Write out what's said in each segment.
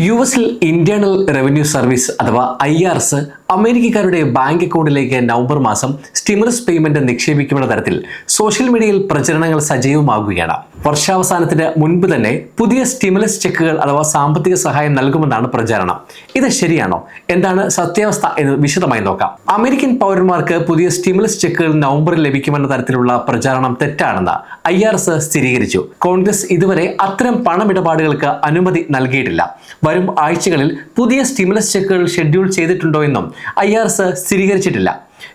U എസിൽ internal revenue service അഥവാ I R S അമേരിക്കക്കാരുടെ ബാങ്ക് അക്കൗണ്ടിലേക്ക് നവംബർ മാസം സ്റ്റിമുലസ് പേയ്മെന്റ് നിക്ഷേപിക്കുന്ന തരത്തിൽ സോഷ്യൽ മീഡിയയിൽ പ്രചരണങ്ങൾ സജീവമാകുകയാണ്. വർഷാവസാനത്തിന് മുൻപ് തന്നെ പുതിയ സ്റ്റിമുലസ് ചെക്കുകൾ അഥവാ സാമ്പത്തിക സഹായം നൽകുമെന്നാണ് പ്രചാരണം. ഇത് ശരിയാണോ? എന്താണ് സത്യാവസ്ഥ എന്ന് വിശദമായി നോക്കാം. അമേരിക്കൻ പൗരന്മാർക്ക് പുതിയ സ്റ്റിമുലസ് ചെക്കുകൾ നവംബറിൽ ലഭിക്കുമെന്ന തരത്തിലുള്ള പ്രചാരണം തെറ്റാണെന്ന് ഐ ആർ എസ് സ്ഥിരീകരിച്ചു. കോൺഗ്രസ് ഇതുവരെ അത്തരം പണമിടപാടുകൾക്ക് അനുമതി നൽകിയിട്ടില്ല. വരും ആഴ്ചകളിൽ പുതിയ സ്റ്റിമുലസ് ചെക്കുകൾ ഷെഡ്യൂൾ ചെയ്തിട്ടുണ്ടോ എന്നും ഐ ആർ എസ് സ്ഥിരീകരിച്ചിട്ടില്ല.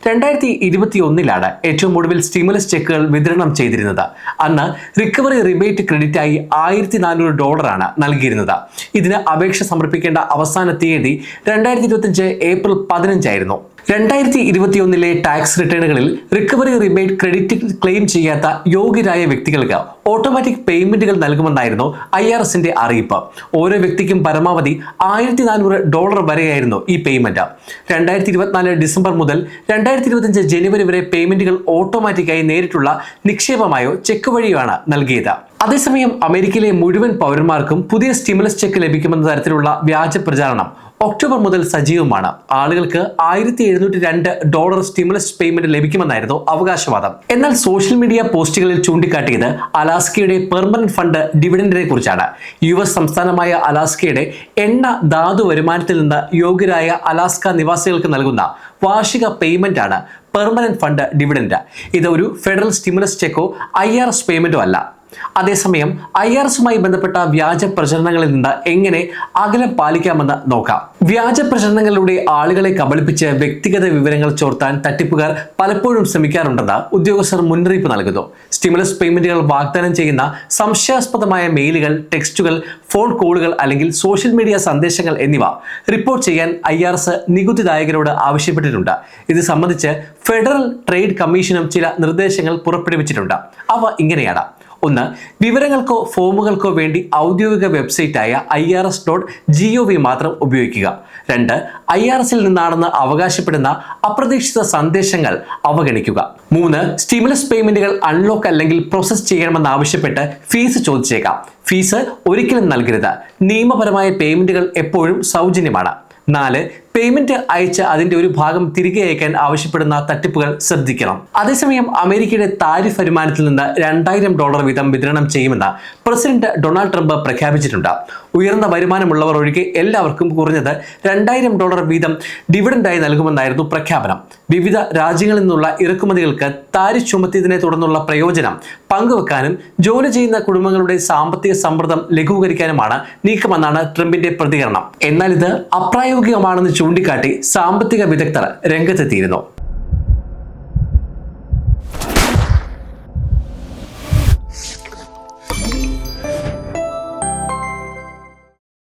രണ്ടായിരത്തി ഇരുപത്തി ഒന്നിലാണ് ഏറ്റവും ഒടുവിൽ സ്റ്റിമുലസ് ചെക്കുകൾ വിതരണം ചെയ്തിരുന്നത്. അന്ന് റിക്കവറി റിബേറ്റ് ക്രെഡിറ്റ് ആയി ആയിരത്തി നാനൂറ് ഡോളറാണ് നൽകിയിരുന്നത്. ഇതിന് അപേക്ഷ സമർപ്പിക്കേണ്ട അവസാന തീയതി രണ്ടായിരത്തി ഇരുപത്തിയഞ്ച് ഏപ്രിൽ പതിനഞ്ചായിരുന്നു. രണ്ടായിരത്തി ഇരുപത്തിയൊന്നിലെ ടാക്സ് റിട്ടേണുകളിൽ റിക്കവറി റിബേറ്റ് ക്രെഡിറ്റ് ക്ലെയിം ചെയ്യാത്ത യോഗ്യരായ വ്യക്തികൾക്ക് ഓട്ടോമാറ്റിക് പേയ്മെന്റുകൾ നൽകുമെന്നായിരുന്നു ഐ ആർ എസിന്റെ അറിയിപ്പ്. ഓരോ വ്യക്തിക്കും പരമാവധി ആയിരത്തി നാനൂറ് ഡോളർ വരെയായിരുന്നു ഈ പേയ്മെന്റ് രണ്ടായിരത്തി ഇരുപത്തിനാല് ഡിസംബർ മുതൽ രണ്ടായിരത്തി ഇരുപത്തിയഞ്ച് ജനുവരി വരെ പേയ്മെന്റുകൾ ഓട്ടോമാറ്റിക്കായി നേരിട്ടുള്ള നിക്ഷേപമായോ ചെക്ക് വഴിയോ ആണ് നൽകിയത്. അതേസമയം അമേരിക്കയിലെ മുഴുവൻ പൗരന്മാർക്കും പുതിയ സ്റ്റിമുലസ് ചെക്ക് ലഭിക്കുമെന്ന തരത്തിലുള്ള വ്യാജ പ്രചാരണം ഒക്ടോബർ മുതൽ സജീവമാണ്. ആളുകൾക്ക് ആയിരത്തി എഴുന്നൂറ്റി രണ്ട് ഡോളർ സ്റ്റിമുലസ് പേയ്മെന്റ് ലഭിക്കുമെന്നായിരുന്നു അവകാശവാദം. എന്നാൽ സോഷ്യൽ മീഡിയ പോസ്റ്റുകളിൽ ചൂണ്ടിക്കാട്ടിയത് അലാസ്കയുടെ പെർമനന്റ് ഫണ്ട് ഡിവിഡന്റിനെ കുറിച്ചാണ്. യു എസ് സംസ്ഥാനമായ അലാസ്കയുടെ എണ്ണ ധാതു വരുമാനത്തിൽ നിന്ന് യോഗ്യരായ അലാസ്ക നിവാസികൾക്ക് നൽകുന്ന വാർഷിക പേയ്മെന്റ് ആണ് പെർമനന്റ് ഫണ്ട് ഡിവിഡന്റ്. ഇത് ഒരു ഫെഡറൽ സ്റ്റിമുലസ് ചെക്കോ ഐ ആർ എസ് പേയ്മെന്റോ അല്ല. അതേസമയം ഐ ആർ എസുമായി ബന്ധപ്പെട്ട വ്യാജ പ്രചരണങ്ങളിൽ നിന്ന് എങ്ങനെ അകലം പാലിക്കാമെന്ന് നോക്കാം. വ്യാജ പ്രചരണങ്ങളിലൂടെ ആളുകളെ കബളിപ്പിച്ച് വ്യക്തിഗത വിവരങ്ങൾ ചോർത്താൻ തട്ടിപ്പുകാർ പലപ്പോഴും ശ്രമിക്കാറുണ്ടെന്ന് ഉദ്യോഗസ്ഥർ മുന്നറിയിപ്പ് നൽകുന്നു. സ്റ്റിമുലസ് പേയ്മെന്റുകൾ വാഗ്ദാനം ചെയ്യുന്ന സംശയാസ്പദമായ മെയിലുകൾ ടെക്സ്റ്റുകൾ ഫോൺ കോളുകൾ അല്ലെങ്കിൽ സോഷ്യൽ മീഡിയ സന്ദേശങ്ങൾ എന്നിവ റിപ്പോർട്ട് ചെയ്യാൻ ഐ ആർ എസ് നികുതിദായകരോട് ആവശ്യപ്പെട്ടിട്ടുണ്ട്. ഇത് സംബന്ധിച്ച് ഫെഡറൽ ട്രേഡ് കമ്മീഷനും ചില നിർദ്ദേശങ്ങൾ പുറപ്പെടുവിച്ചിട്ടുണ്ട്. അവ ഇങ്ങനെയാണ്. ഒന്ന് വിവരങ്ങൾക്കോ ഫോമുകൾക്കോ വേണ്ടി ഔദ്യോഗിക വെബ്സൈറ്റായ I R S dot G O V മാത്രം ഉപയോഗിക്കുക. രണ്ട് ഐ ആർ എസിൽ നിന്നാണെന്ന് അവകാശപ്പെടുന്ന അപ്രതീക്ഷിത സന്ദേശങ്ങൾ അവഗണിക്കുക. മൂന്ന് സ്റ്റിമുലസ് പേയ്മെന്റുകൾ അൺലോക്ക് അല്ലെങ്കിൽ പ്രോസസ് ചെയ്യണമെന്ന് ആവശ്യപ്പെട്ട് ഫീസ് ചോദിച്ചേക്കാം. ഫീസ് ഒരിക്കലും നൽകരുത്. നിയമപരമായ പേയ്മെന്റുകൾ എപ്പോഴും സൗജന്യമാണ്. നാല് പേയ്മെന്റ് അയച്ച് അതിന്റെ ഒരു ഭാഗം തിരികെ അയക്കാൻ ആവശ്യപ്പെടുന്ന തട്ടിപ്പുകൾ ശ്രദ്ധിക്കണം. അതേസമയം അമേരിക്കയുടെ താരിഫ് വരുമാനത്തിൽ നിന്ന് രണ്ടായിരം ഡോളർ വീതം വിതരണം ചെയ്യുമെന്ന് പ്രസിഡന്റ് ഡൊണാൾഡ് ട്രംപ് പ്രഖ്യാപിച്ചിട്ടുണ്ട്. ഉയർന്ന വരുമാനമുള്ളവർ ഒഴികെ എല്ലാവർക്കും കുറഞ്ഞത് രണ്ടായിരം ഡോളർ വീതം ഡിവിഡൻഡായി നൽകുമെന്നായിരുന്നു പ്രഖ്യാപനം. വിവിധ രാജ്യങ്ങളിൽ നിന്നുള്ള ഇറക്കുമതികൾക്ക് താരിഫ് ചുമത്തിയതിനെ തുടർന്നുള്ള പ്രയോജനം പങ്കുവെക്കാനും ജോലി ചെയ്യുന്ന കുടുംബങ്ങളുടെ സാമ്പത്തിക സമ്മർദ്ദം ലഘൂകരിക്കാനുമാണ് നീക്കമെന്നാണ് ട്രംപിന്റെ പ്രതികരണം. എന്നാൽ ഇത് അപ്രായോഗികമാണെന്ന് ചൂണ്ടിക്കാട്ടി സാമ്പത്തിക വിദഗ്ധർ രംഗത്തെത്തിയിരുന്നു.